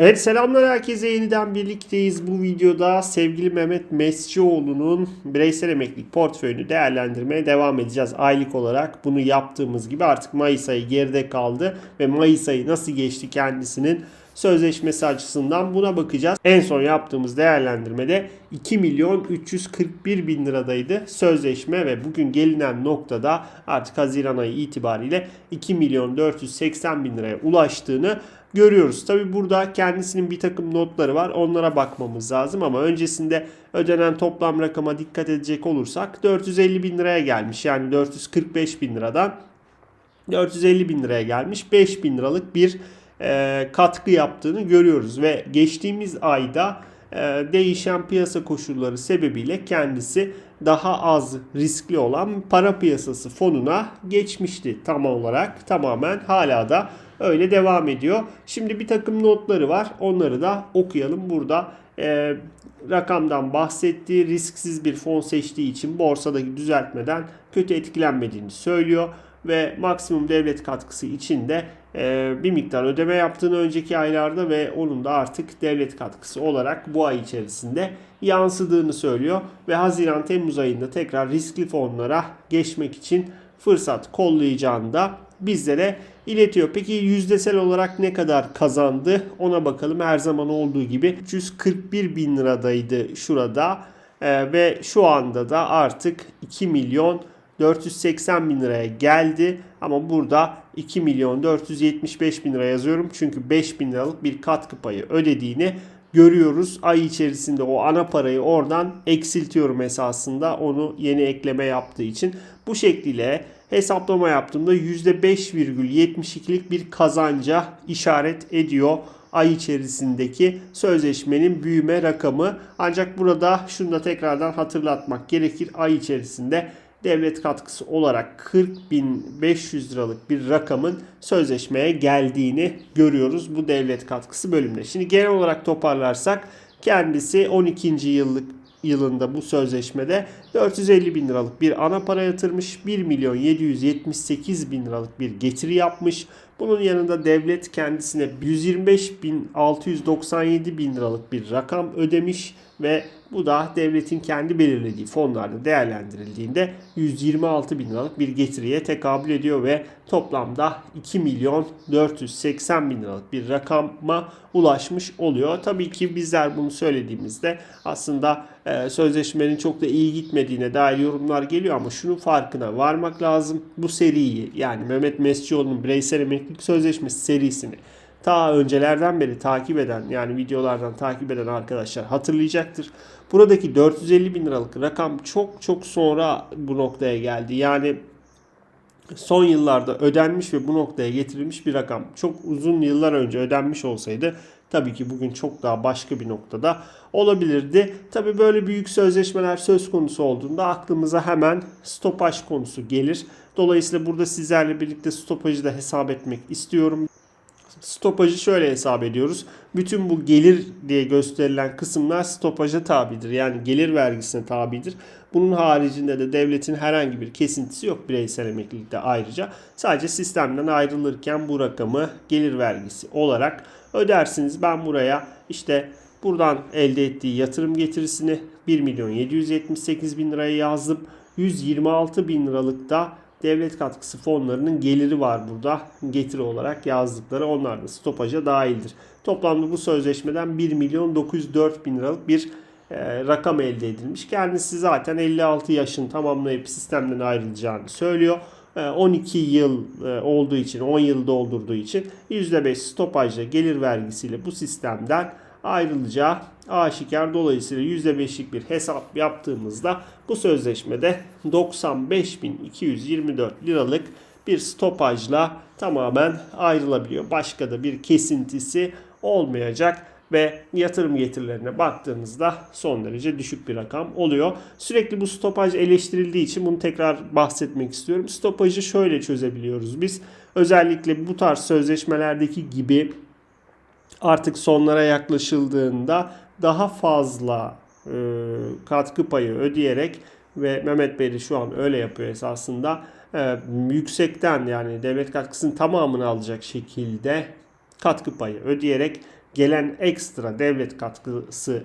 Evet selamlar herkese yeniden birlikteyiz. Bu videoda sevgili Mehmet Mescioğlu'nun bireysel emeklilik portföyünü değerlendirmeye devam edeceğiz. Aylık olarak bunu yaptığımız gibi artık Mayıs ayı geride kaldı ve Mayıs ayı nasıl geçti kendisinin sözleşmesi açısından buna bakacağız. En son yaptığımız değerlendirmede 2 milyon 341 bin liradaydı sözleşme ve bugün gelinen noktada artık Haziran ayı itibariyle 2 milyon 480 bin liraya ulaştığını görüyoruz. Tabi burada kendisinin bir takım notları var. Onlara bakmamız lazım ama öncesinde ödenen toplam rakama dikkat edecek olursak 450 bin liraya gelmiş. Yani 445 bin liradan 450 bin liraya gelmiş. 5 bin liralık bir e, katkı yaptığını görüyoruz. Ve geçtiğimiz ayda e, değişen piyasa koşulları sebebiyle kendisi daha az riskli olan para piyasası fonuna geçmişti tam olarak. Tamamen hala da öyle devam ediyor. Şimdi bir takım notları var. Onları da okuyalım. Burada. E, rakamdan bahsettiği risksiz bir fon seçtiği için borsadaki düzeltmeden kötü etkilenmediğini söylüyor ve maksimum devlet katkısı için de e, bir miktar ödeme yaptığını önceki aylarda ve onun da artık devlet katkısı olarak bu ay içerisinde yansıdığını söylüyor ve Haziran Temmuz ayında tekrar riskli fonlara geçmek için fırsat kollayacağını da bizlere iletiyor. Peki yüzdesel olarak ne kadar kazandı ona bakalım. Her zaman olduğu gibi 341 bin liradaydı şurada E, ve şu anda da artık 2 milyon 480 bin liraya geldi. Ama burada 2 milyon 475 bin lira yazıyorum. Çünkü 5 bin liralık bir katkı payı ödediğini görüyoruz. Ay içerisinde o ana parayı oradan eksiltiyorum esasında. Onu yeni ekleme yaptığı için. Bu şekliyle hesaplama yaptığımda %5,72'lik bir kazanca işaret ediyor ay içerisindeki sözleşmenin büyüme rakamı. Ancak burada şunu da tekrardan hatırlatmak gerekir. Ay içerisinde devlet katkısı olarak 40.500 liralık bir rakamın sözleşmeye geldiğini görüyoruz bu devlet katkısı bölümünde. Şimdi genel olarak toparlarsak kendisi 12. yıllık yılında bu sözleşmede 450 bin liralık bir ana para yatırmış. 1 milyon 778 bin liralık bir getiri yapmış. Bunun yanında devlet kendisine 125 bin 697 bin liralık bir rakam ödemiş ve bu da devletin kendi belirlediği fonlarda değerlendirildiğinde 126 bin liralık bir getiriye tekabül ediyor ve toplamda 2 milyon 480 bin liralık bir rakama ulaşmış oluyor. Tabii ki bizler bunu söylediğimizde aslında e, sözleşmenin çok da iyi gitmediğine dair yorumlar geliyor ama şunun farkına varmak lazım. Bu seriyi yani Mehmet Mescioğlu'nun bireysel emeklilik sözleşmesi serisini ta öncelerden beri takip eden yani videolardan takip eden arkadaşlar hatırlayacaktır. Buradaki 450 bin liralık rakam çok çok sonra bu noktaya geldi. Yani son yıllarda ödenmiş ve bu noktaya getirilmiş bir rakam. Çok uzun yıllar önce ödenmiş olsaydı tabii ki bugün çok daha başka bir noktada olabilirdi. Tabii böyle büyük sözleşmeler söz konusu olduğunda aklımıza hemen stopaj konusu gelir. Dolayısıyla burada sizlerle birlikte stopajı da hesap etmek istiyorum. Stopajı şöyle hesap ediyoruz. Bütün bu gelir diye gösterilen kısımlar stopaja tabidir. Yani gelir vergisine tabidir. Bunun haricinde de devletin herhangi bir kesintisi yok bireysel emeklilikte ayrıca. Sadece sistemden ayrılırken bu rakamı gelir vergisi olarak ödersiniz. Ben buraya işte buradan elde ettiği yatırım getirisini 1 milyon 778 bin liraya yazdım. 126 bin liralık da devlet katkısı fonlarının geliri var burada. Getiri olarak yazdıkları onlar da stopaja dahildir. Toplamda bu sözleşmeden 1 milyon 904 bin liralık bir e, rakam elde edilmiş. Kendisi zaten 56 yaşın tamamlayıp sistemden ayrılacağını söylüyor. 12 yıl e, olduğu için, 10 yıl doldurduğu için %5 stopajla gelir vergisiyle bu sistemden ayrılacağı aşikar. Dolayısıyla %5'lik bir hesap yaptığımızda bu sözleşmede 95.224 liralık bir stopajla tamamen ayrılabiliyor. Başka da bir kesintisi olmayacak ve yatırım getirilerine baktığınızda son derece düşük bir rakam oluyor. Sürekli bu stopaj eleştirildiği için bunu tekrar bahsetmek istiyorum. Stopajı şöyle çözebiliyoruz biz. Özellikle bu tarz sözleşmelerdeki gibi artık sonlara yaklaşıldığında daha fazla e, katkı payı ödeyerek ve Mehmet Bey de şu an öyle yapıyor esasında e, yüksekten yani devlet katkısının tamamını alacak şekilde katkı payı ödeyerek gelen ekstra devlet katkısı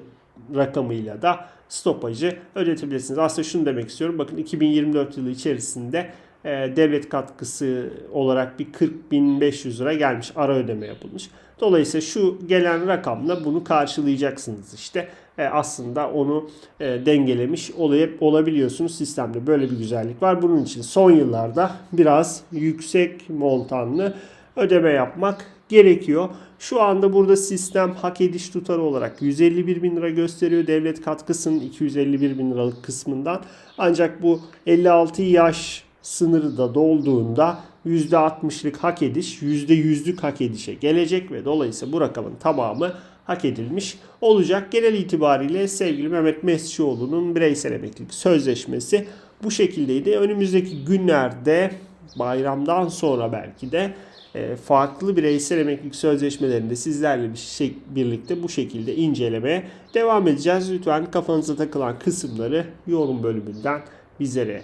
rakamıyla da stopajı ödetebilirsiniz. Aslında şunu demek istiyorum. Bakın 2024 yılı içerisinde devlet katkısı olarak bir 40.500 lira gelmiş. Ara ödeme yapılmış. Dolayısıyla şu gelen rakamla bunu karşılayacaksınız işte. E, aslında onu e, dengelemiş olabiliyorsunuz sistemde. Böyle bir güzellik var. Bunun için son yıllarda biraz yüksek montanlı ödeme yapmak gerekiyor. Şu anda burada sistem hak ediş tutarı olarak 151 bin lira gösteriyor. Devlet katkısının 251 bin liralık kısmından. Ancak bu 56 yaş sınırı da dolduğunda %60'lık hak ediş %100'lük hak edişe gelecek ve dolayısıyla bu rakamın tamamı hak edilmiş olacak. Genel itibariyle sevgili Mehmet Mescioğlu'nun bireysel emeklilik sözleşmesi bu şekildeydi. Önümüzdeki günlerde bayramdan sonra belki de e, farklı bireysel emeklilik sözleşmelerinde sizlerle bir şey birlikte bu şekilde incelemeye devam edeceğiz. Lütfen kafanıza takılan kısımları yorum bölümünden bizlere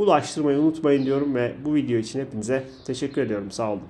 ulaştırmayı unutmayın diyorum ve bu video için hepinize teşekkür ediyorum. Sağ olun.